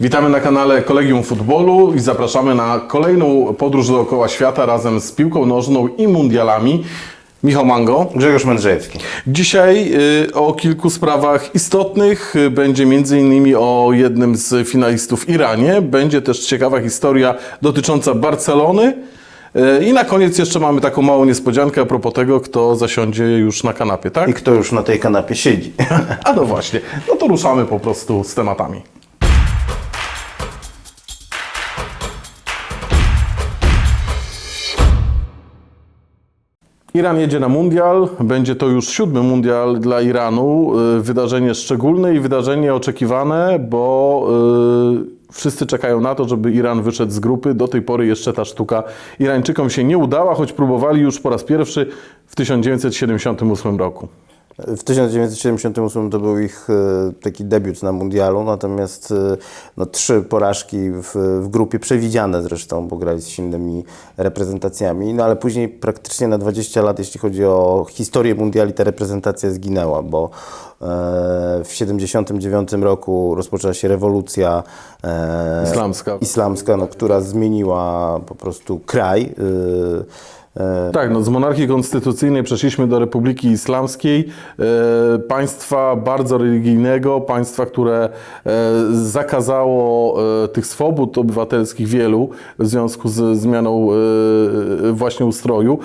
Witamy na kanale Kolegium Futbolu i zapraszamy na kolejną podróż dookoła świata razem z piłką nożną i mundialami. Michał Mango. Grzegorz Mędrzejewski. Dzisiaj y, o kilku sprawach istotnych. Y, Będzie m.in. o jednym z finalistów Iranie. Będzie też ciekawa historia dotycząca Barcelony. Y, I na koniec jeszcze mamy taką małą niespodziankę a propos tego, kto zasiądzie już na kanapie, tak? I kto już na tej kanapie siedzi? A no właśnie, no to ruszamy po prostu z tematami. Iran jedzie na mundial. Będzie to już siódmy mundial dla Iranu. Y, Wydarzenie szczególne i wydarzenie oczekiwane, bo y, wszyscy czekają na to, żeby Iran wyszedł z grupy. Do tej pory jeszcze ta sztuka Irańczykom się nie udała, choć próbowali już po raz pierwszy w 1978 roku. W 1978 to był ich e, taki debiut na mundialu, natomiast e, no, trzy porażki w, w grupie, przewidziane zresztą, bo grali z silnymi reprezentacjami, no ale później praktycznie na 20 lat, jeśli chodzi o historię mundiali, ta reprezentacja zginęła, bo e, w 79 roku rozpoczęła się rewolucja Islamska. islamska no, która zmieniła po prostu kraj. E, Tak, no z monarchii konstytucyjnej przeszliśmy do Republiki Islamskiej, e, państwa bardzo religijnego, państwa, które e, zakazało tych swobód obywatelskich wielu w związku z zmianą właśnie ustroju.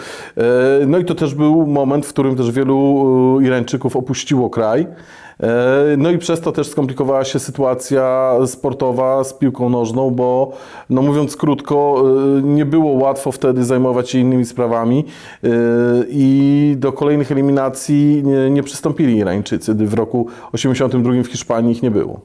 No i to też był moment, w którym też wielu Irańczyków opuściło kraj. E, No i przez to też skomplikowała się sytuacja sportowa z piłką nożną, bo no mówiąc krótko, e, nie było łatwo wtedy zajmować się innymi sprawami e, i do kolejnych eliminacji nie, nie przystąpili Irańczycy. W roku 82 w Hiszpanii ich nie było.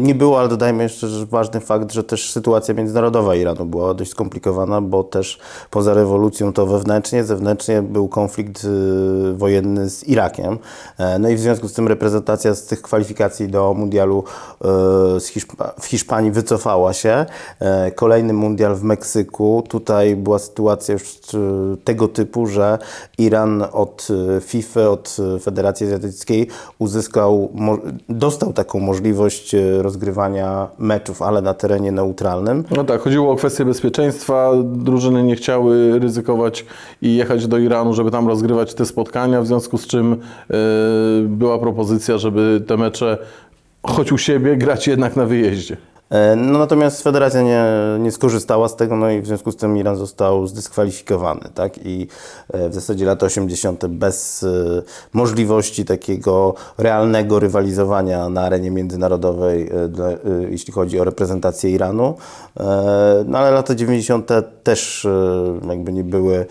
Nie było, ale dodajmy jeszcze ważny fakt, że też sytuacja międzynarodowa Iranu była dość skomplikowana, bo też poza rewolucją to wewnętrznie, zewnętrznie był konflikt y, wojenny z Irakiem. No i w związku z tym reprezentacja z tych kwalifikacji do mundialu Hiszpa- w Hiszpanii wycofała się. E, Kolejny mundial w Meksyku. Tutaj była sytuacja już y, tego typu, że Iran od FIFA, od Federacji Azjatyckiej uzyskał, dostał taką możliwość rozgrywania meczów, ale na terenie neutralnym. No tak, chodziło o kwestię bezpieczeństwa. Drużyny nie chciały ryzykować i jechać do Iranu, żeby tam rozgrywać te spotkania, w związku z czym e, była propozycja, żeby te mecze choć u siebie grać jednak na wyjeździe. E, No, natomiast federacja nie, nie skorzystała z tego, no i w związku z tym Iran został zdyskwalifikowany, tak? I e, w zasadzie lata 80. bez e, możliwości takiego realnego rywalizowania na arenie międzynarodowej, jeśli chodzi o reprezentację Iranu. No ale lata 90. też jakby nie były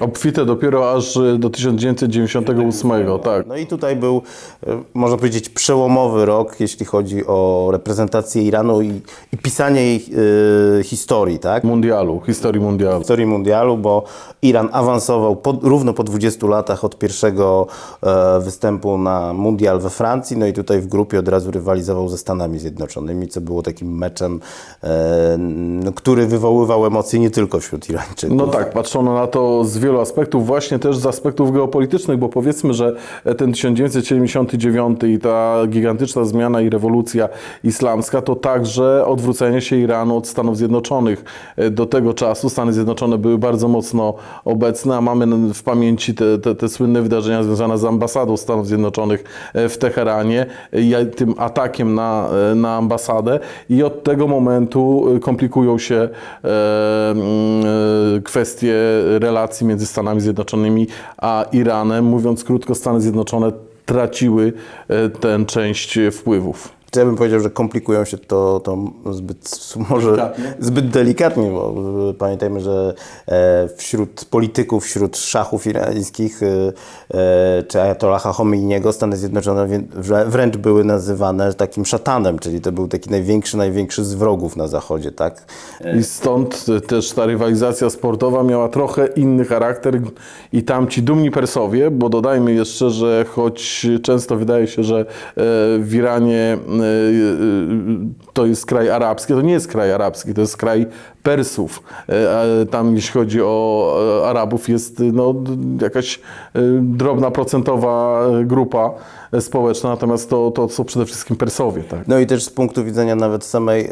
Obfite dopiero aż e, do 1998, tak. No i tutaj był, e, można powiedzieć, przełomowy rok, jeśli chodzi o reprezentację Iranu i, i pisanie jej e, historii, tak? Mundialu, historii mundialu. Historii mundialu, bo Iran awansował po, równo po 20 latach od pierwszego e, występu na mundial we Francji, no i tutaj w grupie od razu rywalizował ze Stanami Zjednoczonymi, co było takim meczem, e, no, który wywoływał emocje nie tylko wśród Irańczyków. No tak, patrzono na to z wielu aspektów, właśnie też z aspektów geopolitycznych, bo powiedzmy, że ten 1979 i ta gigantyczna zmiana i rewolucja islamska to także odwrócenie się Iranu od Stanów Zjednoczonych. Do tego czasu Stany Zjednoczone były bardzo mocno obecne, a mamy w pamięci te, te, te słynne wydarzenia związane z ambasadą Stanów Zjednoczonych w Teheranie tym atakiem na, na ambasadę i od tego momentu komplikują się e, mm, e, kwestie relacji między Stanami Zjednoczonymi a Iranem. Mówiąc krótko, Stany Zjednoczone traciły e, tę część wpływów. Ja bym powiedział, że komplikują się to, to zbyt, może Delikatnie. zbyt delikatnie, bo e, pamiętajmy, że e, wśród polityków, wśród szachów irańskich e, czy Ayatollaha Khomeiniego Stany Zjednoczone wręcz były nazywane takim szatanem, czyli to był taki największy, największy z wrogów na zachodzie, tak? I stąd też ta rywalizacja sportowa miała trochę inny charakter i tam ci dumni Persowie, bo dodajmy jeszcze, że choć często wydaje się, że w Iranie e, to jest kraj arabski, to nie jest kraj arabski, to jest kraj Persów, e, tam jeśli chodzi o e, Arabów jest no, jakaś e, drobna procentowa grupa społeczna, natomiast to, to są przede wszystkim Persowie. Tak? No i też z punktu widzenia nawet samej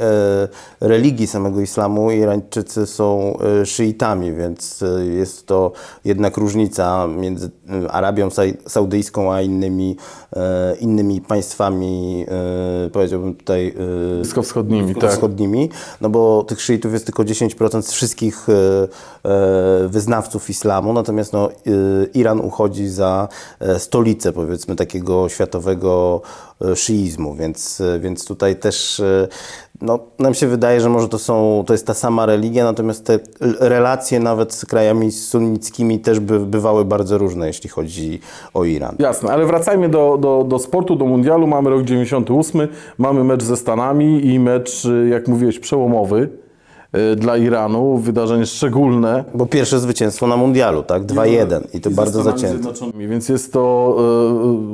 religii samego islamu, Irańczycy są szyitami, więc jest to jednak różnica między Arabią Saudyjską a innymi, innymi państwami, powiedziałbym tutaj e, Bliskowschodnimi, tak. wschodnimi, no bo tych szyitów jest tylko 10% z wszystkich e, e, wyznawców islamu, natomiast no, e, Iran uchodzi za e, stolicę powiedzmy takiego światowego e, szyizmu, więc, e, więc tutaj też e, no, nam się wydaje, że może to są, to jest ta sama religia, natomiast te relacje nawet z krajami sunnickimi też by, bywały bardzo różne, jeśli chodzi o Iran. Jasne, ale wracajmy do, do, do sportu, do mundialu. Mamy rok 98, mamy mecz ze Stanami i mecz, jak mówiłeś, przełomowy dla Iranu, wydarzenie szczególne. Bo pierwsze zwycięstwo na mundialu, tak? 2-1 i to ze bardzo zacięte. Więc jest to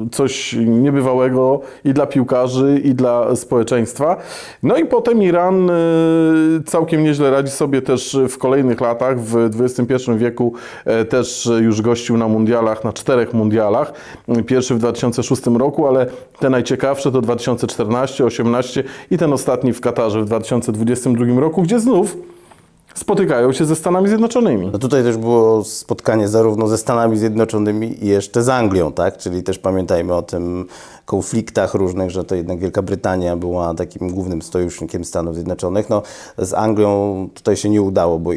y, coś niebywałego i dla piłkarzy, i dla społeczeństwa. No i potem Iran y, całkiem nieźle radzi sobie też w kolejnych latach. W XXI wieku e, też już gościł na mundialach, na czterech mundialach. Pierwszy w 2006 roku, ale te najciekawsze to 2014, 18 i ten ostatni w Katarze w 2022 roku, gdzie znów spotykają się ze Stanami Zjednoczonymi. No tutaj też było spotkanie zarówno ze Stanami Zjednoczonymi i jeszcze z Anglią, tak? Czyli też pamiętajmy o tym konfliktach różnych, że to jednak Wielka Brytania była takim głównym sojusznikiem Stanów Zjednoczonych. No z Anglią tutaj się nie udało, bo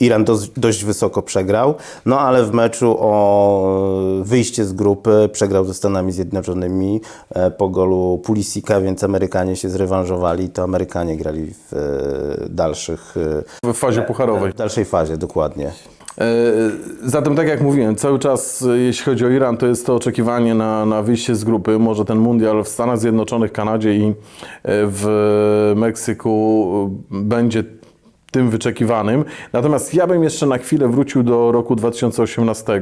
Iran dość, wysoko przegrał, no ale w meczu o wyjście z grupy przegrał ze Stanami Zjednoczonymi e, po golu Pulisika, więc Amerykanie się zrewanżowali, to Amerykanie grali w e, dalszych e, W fazie pucharowej. w dalszej fazie, dokładnie. Zatem, tak jak mówiłem, cały czas, jeśli chodzi o Iran, to jest to oczekiwanie na, na wyjście z grupy. Może ten mundial w Stanach Zjednoczonych, Kanadzie i w Meksyku będzie tym wyczekiwanym. Natomiast ja bym jeszcze na chwilę wrócił do roku 2018,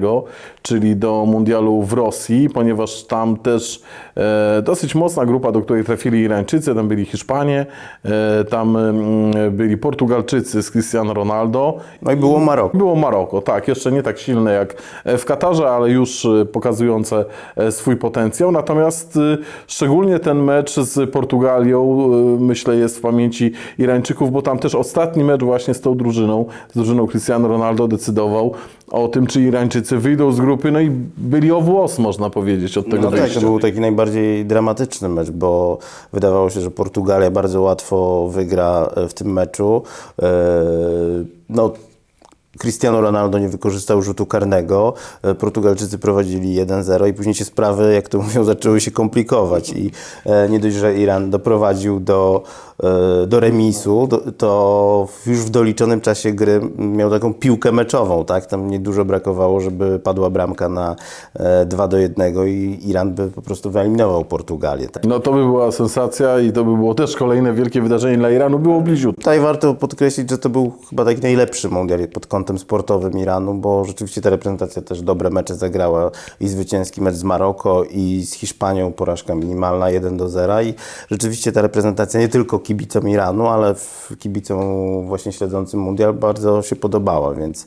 czyli do mundialu w Rosji, ponieważ tam też e, dosyć mocna grupa, do której trafili Irańczycy, tam byli Hiszpanie, e, tam mm, byli Portugalczycy z Cristiano Ronaldo. No i było Maroko. Było Maroko, tak, jeszcze nie tak silne jak w Katarze, ale już e, pokazujące e, swój potencjał. Natomiast e, szczególnie ten mecz z Portugalią, e, myślę, jest w pamięci Irańczyków, bo tam też ostatni mecz właśnie z tą drużyną, z drużyną Cristiano Ronaldo decydował o tym, czy Irańczycy wyjdą z grupy, no i byli o włos, można powiedzieć, od tego No tak, to był taki najbardziej dramatyczny mecz, bo wydawało się, że Portugalia bardzo łatwo wygra e, w tym meczu. E, No, Cristiano Ronaldo nie wykorzystał rzutu karnego, e, Portugalczycy prowadzili 1-0 i później się sprawy, jak to mówią, zaczęły się komplikować i nie dość, że Iran doprowadził do, do remisu, to już w doliczonym czasie gry miał taką piłkę meczową, tak? Tam niedużo brakowało, żeby padła bramka na e, 2 do 1 i Iran by po prostu wyeliminował Portugalię. Tak? No to by była sensacja i to by było też kolejne wielkie wydarzenie dla Iranu, było bliziutko. Tutaj warto podkreślić, że to był chyba taki najlepszy mundial pod kątem sportowym Iranu, bo rzeczywiście ta reprezentacja też dobre mecze zagrała i zwycięski mecz z Maroko i z Hiszpanią porażka minimalna 1 do 0 i rzeczywiście ta reprezentacja nie tylko kibicom Iranu, ale kibicom właśnie śledzącym mundial bardzo się podobała, więc,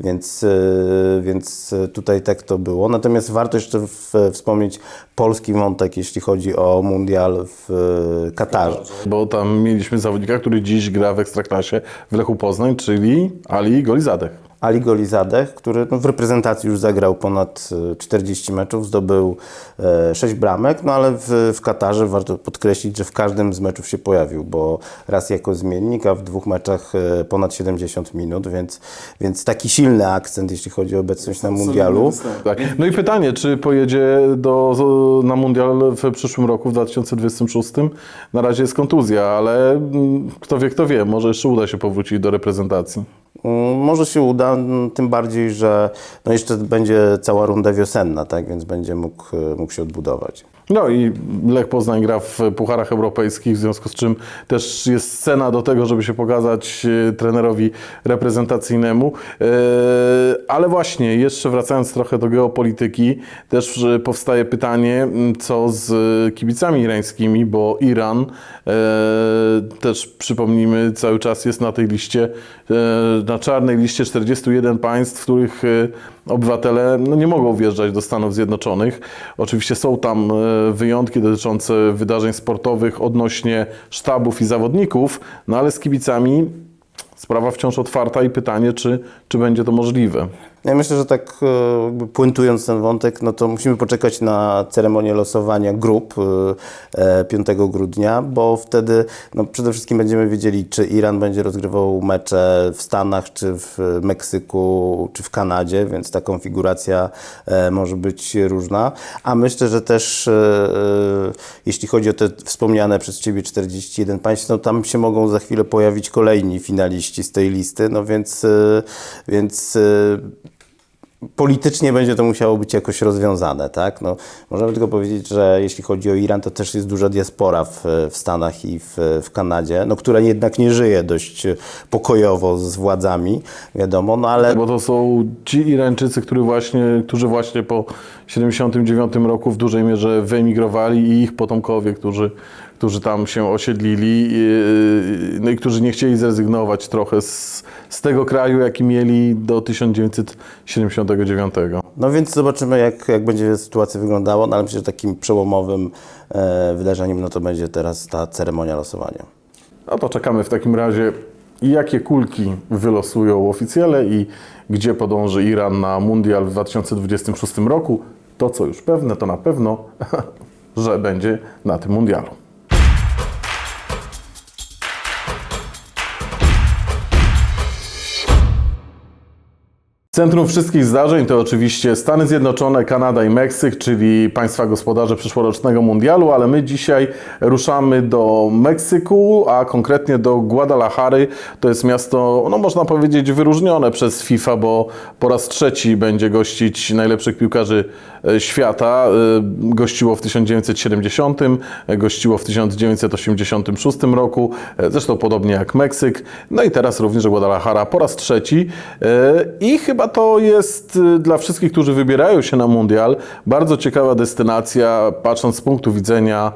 więc, yy, więc tutaj tak to było. Natomiast warto jeszcze w, wspomnieć polski wątek, jeśli chodzi o mundial w yy, Katarze. Bo tam mieliśmy zawodnika, który dziś gra w Ekstraklasie w Lechu Poznań, czyli Ali Golizadeh. Ali Golizadeh, który no, w reprezentacji już zagrał ponad e, 40 meczów, zdobył e, 6 bramek, no ale w, w Katarze warto podkreślić, że w każdym z meczów się pojawił, bo raz jako zmiennik, a w dwóch meczach e, ponad 70 minut, więc, więc taki silny akcent, jeśli chodzi o obecność na mundialu. Tak. No i pytanie, czy pojedzie do, na mundial w przyszłym roku, w 2026? Na razie jest kontuzja, ale mm, kto wie, kto wie, może jeszcze uda się powrócić do reprezentacji. Może się uda, tym bardziej, że no jeszcze będzie cała runda wiosenna, tak, więc będzie mógł, mógł się odbudować. No i Lech Poznań gra w Pucharach Europejskich, w związku z czym też jest scena do tego, żeby się pokazać e, trenerowi reprezentacyjnemu. E, Ale właśnie, jeszcze wracając trochę do geopolityki, też e, powstaje pytanie, co z kibicami irańskimi, bo Iran też przypomnijmy, cały czas jest na tej liście, na czarnej liście 41 państw, w których obywatele no, nie mogą wjeżdżać do Stanów Zjednoczonych. Oczywiście są tam wyjątki dotyczące wydarzeń sportowych odnośnie sztabów i zawodników, no ale z kibicami sprawa wciąż otwarta i pytanie, czy, czy będzie to możliwe. Ja myślę, że tak e, jakby puentując ten wątek, no to musimy poczekać na ceremonię losowania grup e, e, 5 grudnia, bo wtedy no przede wszystkim będziemy wiedzieli, czy Iran będzie rozgrywał mecze w Stanach, czy w Meksyku, czy w Kanadzie, więc ta konfiguracja e, może być różna. A myślę, że też e, e, jeśli chodzi o te wspomniane przez Ciebie 41 państw, no tam się mogą za chwilę pojawić kolejni finaliści z tej listy, no więc, e, więc e, politycznie będzie to musiało być jakoś rozwiązane, tak? No, możemy tylko powiedzieć, że jeśli chodzi o Iran, to też jest duża diaspora w, w Stanach i w, w Kanadzie, no, która jednak nie żyje dość pokojowo z władzami, wiadomo, no ale... Bo to są ci Irańczycy, którzy właśnie, którzy właśnie po 79 roku w dużej mierze wyemigrowali i ich potomkowie, którzy, którzy tam się osiedlili no i którzy nie chcieli zrezygnować trochę z, z tego kraju, jaki mieli do 1979. No więc zobaczymy, jak, jak będzie sytuacja wyglądała, no ale myślę, że takim przełomowym e, wydarzeniem, no to będzie teraz ta ceremonia losowania. No to czekamy w takim razie, jakie kulki wylosują oficjele i gdzie podąży Iran na mundial w 2026 roku. To, co już pewne, to na pewno, że będzie na tym mundialu. Centrum wszystkich zdarzeń to oczywiście Stany Zjednoczone, Kanada i Meksyk, czyli państwa gospodarze przyszłorocznego mundialu, ale my dzisiaj ruszamy do Meksyku, a konkretnie do Guadalajary. To jest miasto, no można powiedzieć, wyróżnione przez FIFA, bo po raz trzeci będzie gościć najlepszych piłkarzy e, świata. E, Gościło w 1970, e, gościło w 1986 roku, zresztą podobnie jak Meksyk. No i teraz również Guadalajara po raz trzeci. I chyba to jest y, dla wszystkich, którzy wybierają się na mundial, bardzo ciekawa destynacja, patrząc z punktu widzenia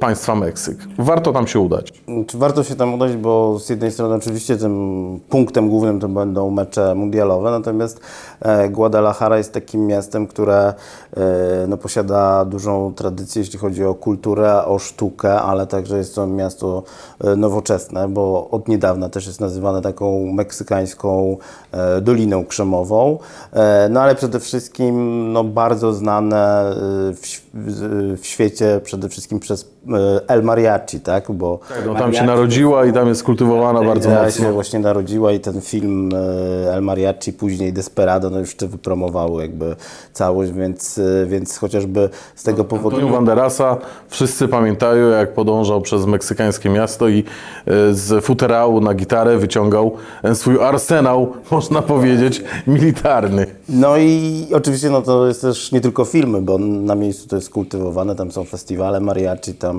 państwa Meksyk. Warto tam się udać. Warto się tam udać, bo z jednej strony oczywiście tym punktem głównym to będą mecze mundialowe, natomiast e, Guadalajara jest takim miastem, które e, no, posiada dużą tradycję, jeśli chodzi o kulturę, o sztukę, ale także jest to miasto e, nowoczesne, bo od niedawna też jest nazywane taką meksykańską e, Doliną Krzemową, e, no ale przede wszystkim no, bardzo znane e, w, w świecie przede wszystkim przez e, El Mariachi, tak? Bo No, tam się narodziła i tam jest kultywowana bardzo ja mocno. się właśnie narodziła i ten film e, El Mariachi, później Desperado, no już te wypromowały jakby całość, więc, e, więc chociażby z tego powodu... Antonio Banderasa wszyscy pamiętają, jak podążał przez meksykańskie miasto i e, z futerału na gitarę wyciągał e, swój arsenał, można powiedzieć, militarny. No i oczywiście no to jest też nie tylko filmy, bo na miejscu to jest kultywowane, tam są festiwale mariachi, tam,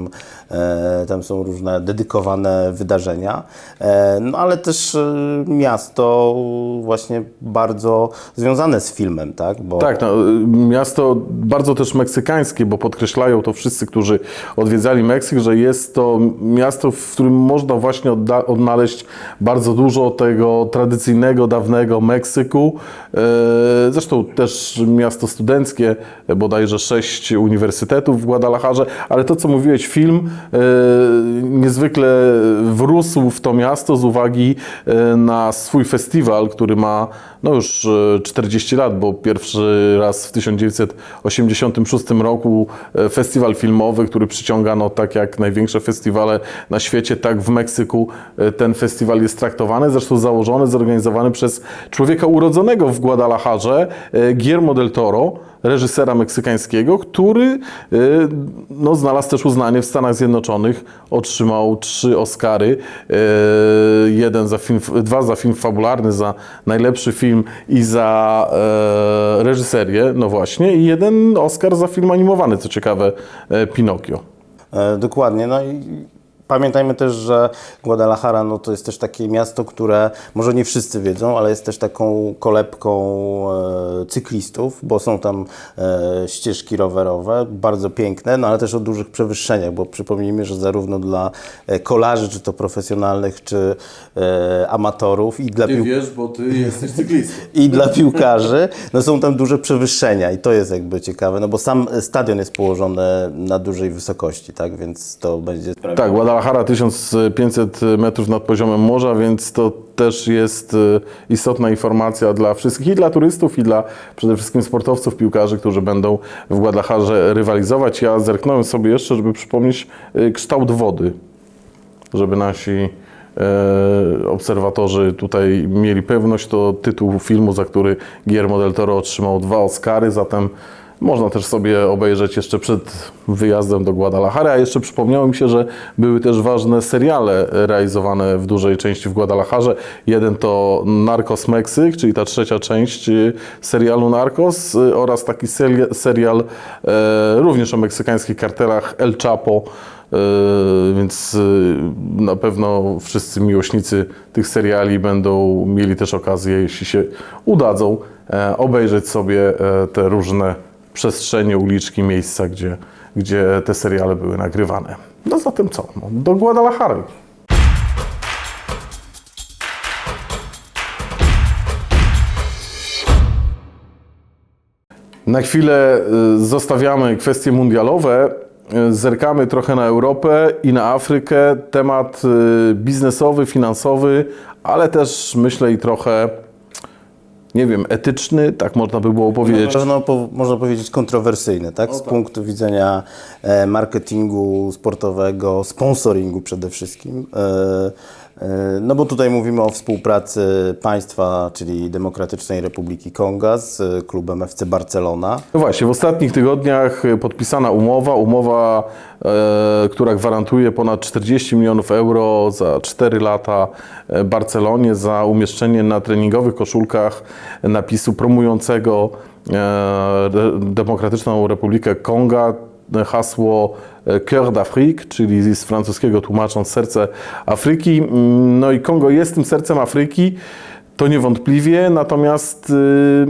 e, tam są różne dedykowane wydarzenia, e, no ale też e, miasto właśnie bardzo związane z filmem, tak? Bo Tak, no, miasto bardzo też meksykańskie, bo podkreślają to wszyscy, którzy odwiedzali Meksyk, że jest to miasto, w którym można właśnie odnaleźć bardzo dużo tego tradycyjnego, dawnego Meksyku. Zresztą też miasto studenckie, bodajże sześć uniwersytetów w Guadalajarze, ale to, co mówiłeś, film e, niezwykle wrósł w to miasto z uwagi e, na swój festiwal, który ma no już e, 40 lat, bo pierwszy raz w 1986 roku e, festiwal filmowy, który przyciągano tak jak największe festiwale na świecie, tak w Meksyku e, ten festiwal jest traktowany, zresztą założony, zorganizowany przez człowieka urodzonego w Guadalajarze, e, Guillermo del Toro, reżysera meksykańskiego, który no, znalazł też uznanie w Stanach Zjednoczonych. Otrzymał trzy Oscary. Jeden za film, dwa za film fabularny, za najlepszy film i za e, reżyserię, no właśnie, i jeden Oscar za film animowany, co ciekawe, e, Pinokio. E, Dokładnie. No i pamiętajmy też, że Guadalajara no to jest też takie miasto, które może nie wszyscy wiedzą, ale jest też taką kolebką e, cyklistów, bo są tam e, ścieżki rowerowe, bardzo piękne, no ale też o dużych przewyższeniach, bo przypomnijmy, że zarówno dla e, kolarzy, czy to profesjonalnych, czy e, amatorów i dla pił- wiesz, bo ty jesteś cyklistą. i dla piłkarzy, no są tam duże przewyższenia i to jest jakby ciekawe, no bo sam stadion jest położony na dużej wysokości, tak, więc to będzie... Tak, Guadalajara 1500 metrów nad poziomem morza, więc to też jest e, istotna informacja dla wszystkich i dla turystów, i dla przede wszystkim sportowców, piłkarzy, którzy będą w Guadalajarze rywalizować. Ja zerknąłem sobie jeszcze, żeby przypomnieć e, kształt wody, żeby nasi e, obserwatorzy tutaj mieli pewność, to tytuł filmu, za który Guillermo del Toro otrzymał dwa Oscary, zatem można też sobie obejrzeć jeszcze przed wyjazdem do Guadalajary, a jeszcze przypomniało mi się, że były też ważne seriale realizowane w dużej części w Guadalajarze. Jeden to Narcos Meksyk, czyli ta trzecia część y, serialu Narcos y, oraz taki seri- serial e, również o meksykańskich kartelach El Chapo, Yy, więc yy, na pewno wszyscy miłośnicy tych seriali będą mieli też okazję, jeśli się udadzą, e, obejrzeć sobie e, te różne przestrzenie, uliczki, miejsca, gdzie, gdzie te seriale były nagrywane. No zatem co? No, do Guadalajary. Na chwilę y, zostawiamy kwestie mundialowe, y, zerkamy trochę na Europę i na Afrykę. Temat y, biznesowy, finansowy, ale też myślę i trochę, nie wiem, etyczny, tak można by było powiedzieć. No, po, można powiedzieć kontrowersyjny, tak? Z punktu widzenia e, marketingu sportowego, sponsoringu przede wszystkim. E, no bo tutaj mówimy o współpracy państwa, czyli Demokratycznej Republiki Konga z e, klubem FC Barcelona. No właśnie, w ostatnich tygodniach podpisana umowa, umowa, e, która gwarantuje ponad 40 milionów euro za 4 lata e, Barcelonie za umieszczenie na treningowych koszulkach napisu promującego e, Demokratyczną Republikę Konga hasło Cœur d'Afrique, czyli z francuskiego tłumacząc serce Afryki. Mm, No i Kongo jest tym sercem Afryki, to niewątpliwie, natomiast y,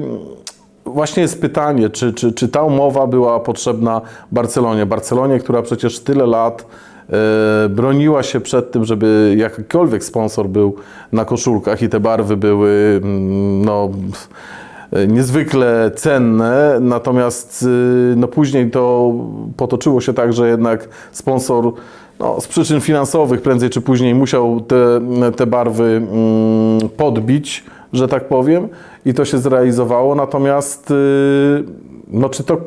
Właśnie jest pytanie, czy, czy, czy ta umowa była potrzebna Barcelonie? Barcelonie, która przecież tyle lat e, broniła się przed tym, żeby jakikolwiek sponsor był na koszulkach i te barwy były mm, no, e, niezwykle cenne, natomiast y, no, później to potoczyło się tak, że jednak sponsor no, z przyczyn finansowych prędzej czy później musiał te, te barwy mm, podbić, że tak powiem, i to się zrealizowało. Natomiast y, no, czy to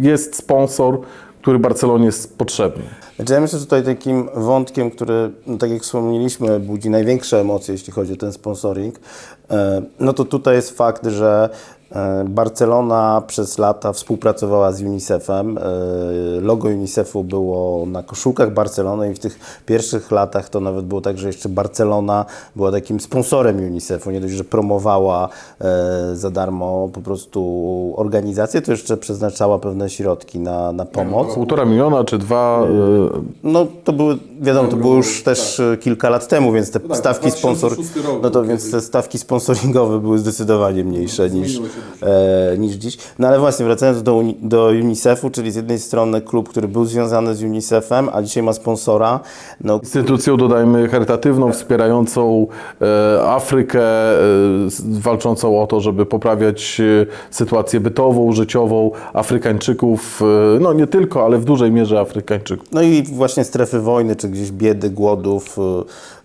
jest sponsor, który Barcelonie jest potrzebny? Znaczy, ja myślę, że tutaj takim wątkiem, który, no, tak jak wspomnieliśmy, budzi największe emocje, jeśli chodzi o ten sponsoring, e, no to tutaj jest fakt, że e, Barcelona przez lata współpracowała z UNICEF-em. E, Logo UNICEF-u było na koszulkach Barcelony i w tych pierwszych latach to nawet było tak, że jeszcze Barcelona była takim sponsorem UNICEF-u. Nie dość, że promowała e, za darmo po prostu organizację, to jeszcze przeznaczała pewne środki na, na pomoc. Półtora miliona czy dwa? No to były, wiadomo, to było już też e, kilka lat temu, więc te stawki sponsor, 2006 rok no to więc te stawki sponsoringowe były zdecydowanie mniejsze niż, e, niż dziś. No ale właśnie wracając do, do UNICEF-u, czyli z jednej strony klub, który był związany z UNICEF-em, a dzisiaj ma sponsora, no Instytucją, dodajmy, charytatywną, wspierającą e, Afrykę, e, walczącą o to, żeby poprawiać e, sytuację bytową, życiową Afrykańczyków, e, no nie tylko, ale w dużej mierze Afrykańczyków. No i właśnie strefy wojny, czy gdzieś biedy, głodów, e,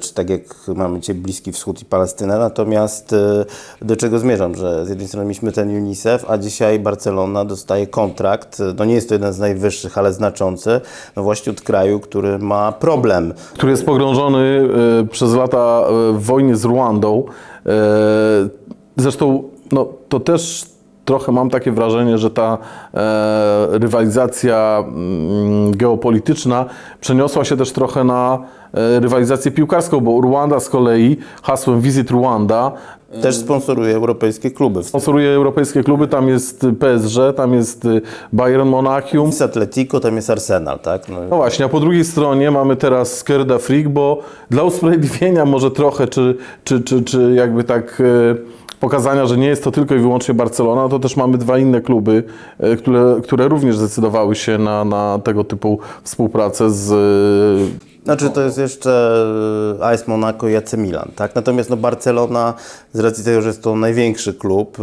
czy tak jak mamy dzisiaj Bliski Wschód i Palestynę. Natomiast e, do czego zmierzam, że z jednej strony mieliśmy ten UNICEF, a dzisiaj Barcelona dostaje kontrakt, e, no nie jest to jeden z najwyższych, ale znaczący, no właśnie od kraju, który ma problem. który jest pogrążony e, przez lata e, w wojnie z Ruandą. E, Zresztą no, to też trochę mam takie wrażenie, że ta e, rywalizacja mm, geopolityczna przeniosła się też trochę na e, rywalizację piłkarską, bo Rwanda z kolei hasłem Visit Rwanda Też sponsoruje europejskie kluby. sponsoruje europejskie kluby, tam jest PSG, tam jest y, Bayern Monachium. Jest Atletico, tam jest Arsenal, tak? No, No właśnie, a po drugiej stronie mamy teraz Sker d'Afrique, bo dla usprawiedliwienia może trochę, czy, czy, czy, czy jakby tak e, pokazania, że nie jest to tylko i wyłącznie Barcelona, to też mamy dwa inne kluby, e, które, które również zdecydowały się na, na tego typu współpracę z e, Znaczy to jest jeszcze AS Monaco i AC Milan, tak? Natomiast no Barcelona, z racji tego, że jest to największy klub,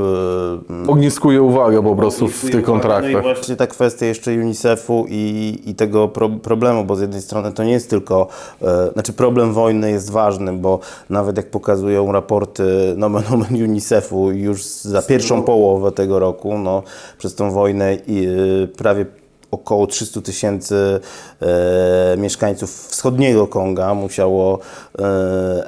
yy, ogniskuje uwagę po prostu w tych No i kontraktach. właśnie ta kwestia jeszcze UNICEF-u i, i tego pro, problemu, bo z jednej strony to nie jest tylko, e, znaczy problem wojny jest ważny, bo nawet jak pokazują raporty nomen omen UNICEF-u już za pierwszą połowę tego roku, no przez tą wojnę i, e, prawie około 300 tysięcy e, mieszkańców wschodniego Konga musiało e,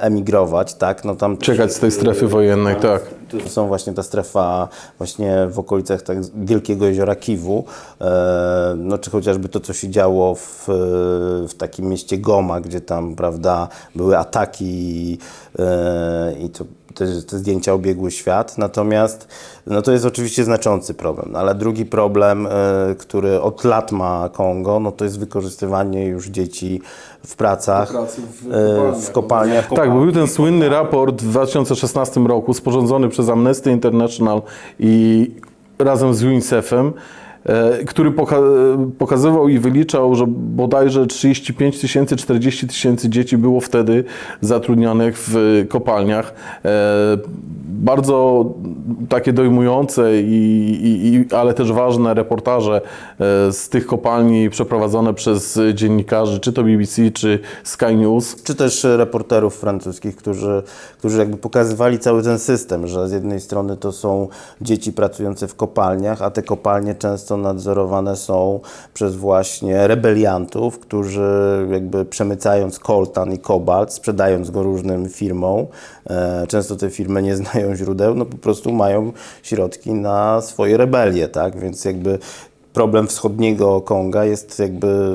emigrować, tak? No tam Uciekać z tej strefy wojennej, tak. Tu są właśnie ta strefa właśnie w okolicach tak Wielkiego Jeziora Kiwu, e, no czy chociażby to, co się działo w, w takim mieście Goma, gdzie tam, prawda, były ataki e, i to te, te zdjęcia obiegły świat, natomiast no to jest oczywiście znaczący problem, no, ale drugi problem, e, który od lat ma Kongo, no to jest wykorzystywanie już dzieci w pracach, e, w kopalniach. Tak, bo był ten słynny raport w 2016 roku sporządzony przez Amnesty International i razem z UNICEF-em, który poka- pokazywał i wyliczał, że bodajże 35 tysięcy, 40 tysięcy dzieci było wtedy zatrudnionych w kopalniach. E, Bardzo takie dojmujące, i, i, i, ale też ważne reportaże e, z tych kopalni przeprowadzone przez dziennikarzy, czy to BBC, czy Sky News. czy też reporterów francuskich, którzy, którzy jakby pokazywali cały ten system, że z jednej strony to są dzieci pracujące w kopalniach, a te kopalnie często nadzorowane są przez właśnie rebeliantów, którzy jakby przemycając koltan i kobalt, sprzedając go różnym firmom, e, często te firmy nie znają źródeł, no po prostu mają środki na swoje rebelie, tak, więc jakby problem wschodniego Konga jest jakby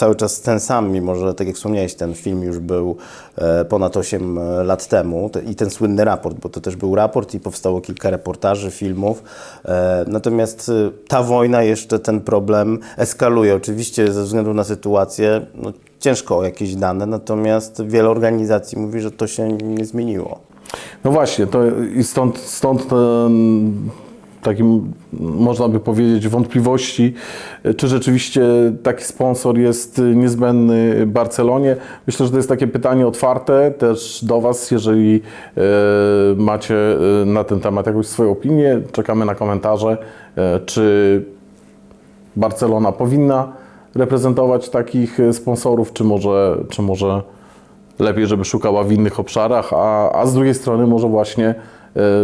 cały czas ten sam, mimo że, tak jak wspomniałeś, ten film już był e, ponad 8 lat temu te, i ten słynny raport, bo to też był raport i powstało kilka reportaży, filmów. E, natomiast e, ta wojna jeszcze ten problem eskaluje. Oczywiście ze względu na sytuację no, ciężko o jakieś dane, natomiast wiele organizacji mówi, że to się nie zmieniło. No właśnie, to i stąd, stąd ten, takim, można by powiedzieć, wątpliwości, czy rzeczywiście taki sponsor jest niezbędny Barcelonie. Myślę, że to jest takie pytanie otwarte też do Was, jeżeli e, macie e, na ten temat jakąś swoją opinię. Czekamy na komentarze, e, czy Barcelona powinna reprezentować takich sponsorów, czy może, czy może lepiej, żeby szukała w innych obszarach, a, a z drugiej strony może właśnie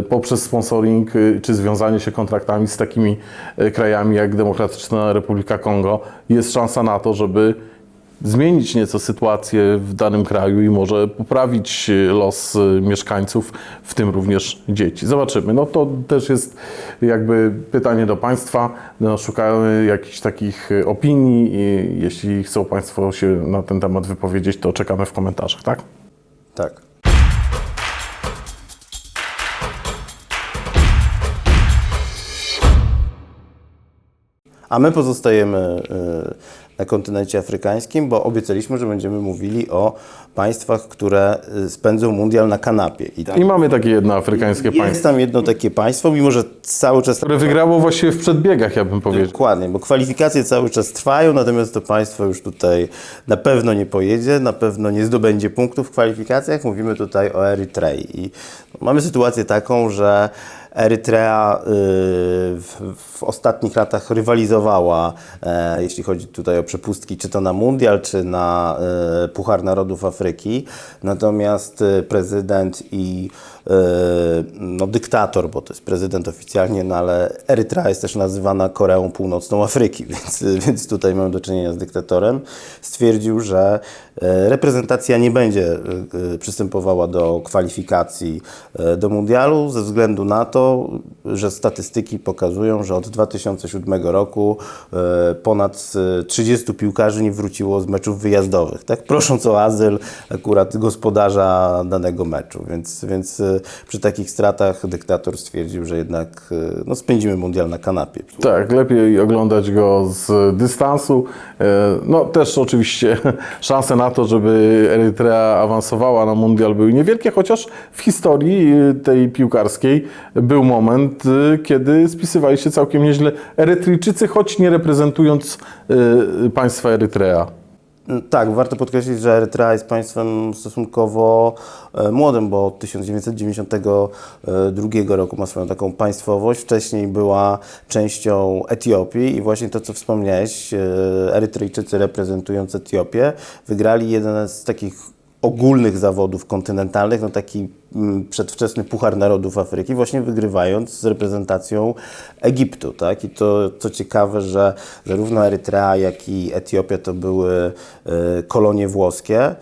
poprzez sponsoring e, czy związanie się kontraktami z takimi e, krajami jak Demokratyczna Republika Kongo jest szansa na to, żeby zmienić nieco sytuację w danym kraju i może poprawić e, los e, mieszkańców, w tym również dzieci. Zobaczymy. No to też jest jakby pytanie do Państwa. No, szukamy jakichś takich e, opinii i jeśli chcą Państwo się na ten temat wypowiedzieć, to czekamy w komentarzach, tak? Tak. A my pozostajemy y, na kontynencie afrykańskim, bo obiecaliśmy, że będziemy mówili o państwach, które y, spędzą mundial na kanapie. I I mamy takie jedno afrykańskie państwo, jest tam jedno takie państwo, mimo że cały czas które wygrało właściwie w przedbiegach, ja bym powiedział. Dokładnie, bo kwalifikacje cały czas trwają, natomiast to państwo już tutaj na pewno nie pojedzie, na pewno nie zdobędzie punktów w kwalifikacjach. Mówimy tutaj o Erytrei. I mamy sytuację taką, że Erytrea y, w, ostatnich latach rywalizowała, e, jeśli chodzi tutaj o przepustki, czy to na Mundial, czy na e, Puchar Narodów Afryki. Natomiast e, prezydent i no, dyktator, bo to jest prezydent oficjalnie, no ale Erytrea jest też nazywana Koreą Północną Afryki, więc, więc tutaj mamy do czynienia z dyktatorem. Stwierdził, że e, reprezentacja nie będzie e, e, przystępowała do kwalifikacji e, do mundialu ze względu na to, że statystyki pokazują, że od 2007 roku e, ponad e, 30 piłkarzy nie wróciło z meczów wyjazdowych, tak? prosząc o azyl akurat gospodarza danego meczu. Więc, więc e, przy takich stratach dyktator stwierdził, że jednak e, no, spędzimy mundial na kanapie. Tak, lepiej oglądać go z dystansu. E, No też oczywiście szanse na to, żeby Erytrea awansowała na mundial były niewielkie, chociaż w historii e, tej piłkarskiej był moment, kiedy spisywali się całkiem nieźle Erytryjczycy, choć nie reprezentując państwa Erytrea. Tak, warto podkreślić, że Erytrea jest państwem stosunkowo e, młodym, bo od 1992 roku ma swoją taką państwowość. Wcześniej była częścią Etiopii i właśnie to, co wspomniałeś, e, Erytrejczycy reprezentując Etiopię wygrali jeden z takich ogólnych zawodów kontynentalnych, no taki mm, przedwczesny Puchar Narodów Afryki, właśnie wygrywając z reprezentacją Egiptu, tak? I to, co ciekawe, że zarówno Erytrea, jak i Etiopia to były e, kolonie włoskie, e,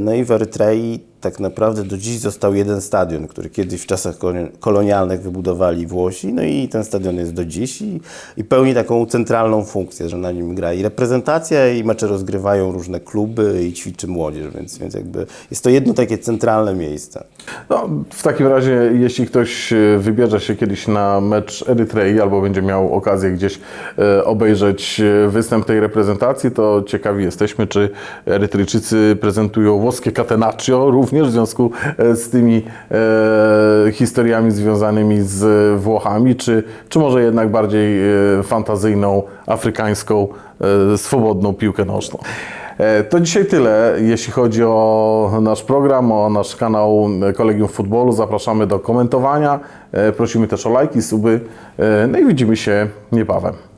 no i w Erytrei tak naprawdę do dziś został jeden stadion, który kiedyś w czasach koloni- kolonialnych wybudowali Włosi, no i ten stadion jest do dziś i, i pełni taką centralną funkcję, że na nim gra i reprezentacja i mecze rozgrywają różne kluby i ćwiczy młodzież, więc, więc jakby jest to jedno takie centralne miejsce. No, w takim razie, jeśli ktoś e, wybierze się kiedyś na mecz Erytrei albo będzie miał okazję gdzieś e, obejrzeć e, występ tej reprezentacji, to ciekawi jesteśmy, czy Erytryjczycy prezentują włoskie catenaccio również w związku e, z tymi e, historiami związanymi z Włochami, czy, czy może jednak bardziej e, fantazyjną, afrykańską, e, swobodną piłkę nożną. E, To dzisiaj tyle, jeśli chodzi o nasz program, o nasz kanał Kolegium Futbolu. Zapraszamy do komentowania. E, Prosimy też o lajki, suby. No i widzimy się niebawem.